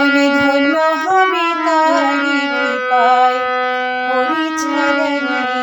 ধনে ধন্য হবে তারি কৃপায় পরিচরণী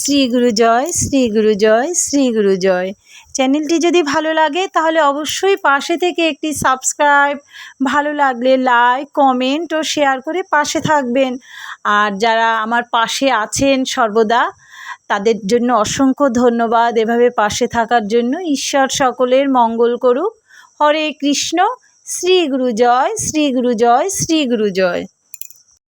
শ্রী গুরু জয়, শ্রী গুরু জয়, শ্রী গুরু জয়। চ্যানেলটি যদি ভালো লাগে, তাহলে অবশ্যই পাশে থেকে একটি সাবস্ক্রাইব, ভালো লাগলে লাইক, কমেন্ট ও শেয়ার করে পাশে থাকবেন। আর যারা আমার পাশে আছেন সর্বদা, তাদের জন্য অসংখ্য ধন্যবাদ। এভাবে পাশে থাকার জন্য ঈশ্বর সকলের মঙ্গল করুক। হরে কৃষ্ণ, শ্রী গুরু জয়, শ্রী গুরু জয়, শ্রী গুরু জয়।